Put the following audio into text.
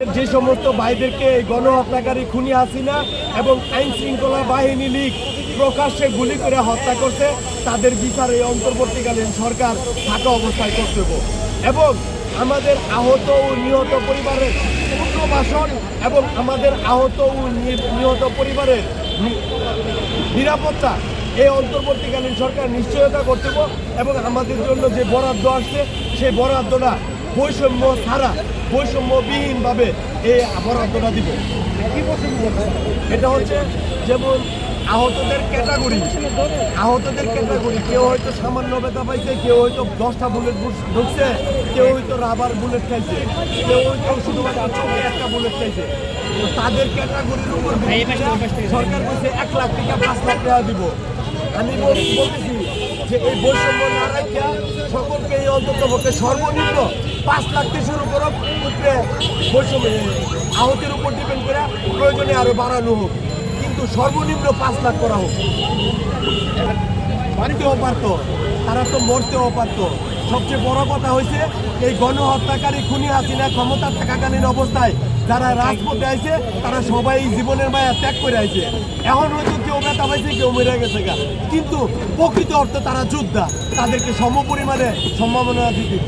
যে সমস্ত ভাইদেরকে এই গণহত্যাকারী খুনি হাসিনা এবং আইন শৃঙ্খলা বাহিনী লীগ প্রকাশ্যে গুলি করে হত্যা করছে, তাদের বিচার এই অন্তর্বর্তীকালীন সরকার থাকা অবস্থায় কর্তব্য। এবং আমাদের আহত ও নিহত পরিবারের পুনর্বাসন এবং আমাদের আহত ও নিহত পরিবারের নিরাপত্তা এই অন্তর্বর্তীকালীন সরকার নিশ্চয়তা করতেব এবং আমাদের জন্য যে বরাদ্দ আসছে, সেই বরাদ্দটা বৈষম্য ছাড়া বৈষম্যবিহীনভাবে এই বরাদ্দটা দিব। এটা হচ্ছে যেমন আহতদের ক্যাটাগরি আহতদের ক্যাটাগরি কেউ হয়তো সামান্য ব্যথা পাইছে কেউ হয়তো দশটা বুলেট ঢুকছে কেউ হয়তো রাবার বুলেট খাইছে কেউ হয়তো শুধুমাত্র চোখে একটা বুলেট খাইছে। তো তাদের ক্যাটাগরির উপর সরকার বলছে এক লাখ টাকা পাঁচ লাখ টাকা দিব। আমি বল- বলতেছি যে এই বৈষম্য না রাখিয়া সকলকে এই অন্তত পক্ষে সর্বনিম্ন পাঁচ লাখ থেকে শুরু করো বৈষম্য আহতের উপর ডিপেন্ড করে প্রয়োজনে আরও বাড়ানো হোক। কিন্তু সর্বনিম্ন পাঁচ লাখ করা হোক। মারতেও পারতো তারা তো মরতেও পারতো সবচেয়ে বড় কথা হয়েছে, এই গণহত্যাকারী খুনি হাসিনা ক্ষমতা থাকাকালীন অবস্থায় যারা রাজপথে আইছে, তারা সবাই জীবনের মায়া ত্যাগ করে আইছে। এখন হয়তো কেউ ব্যথা পাইছে, কেউ মেরে গেছে গা। কিন্তু প্রকৃত অর্থে তারা যোদ্ধা, তাদেরকে সম পরিমাণে সম্ভাবনা দিতে।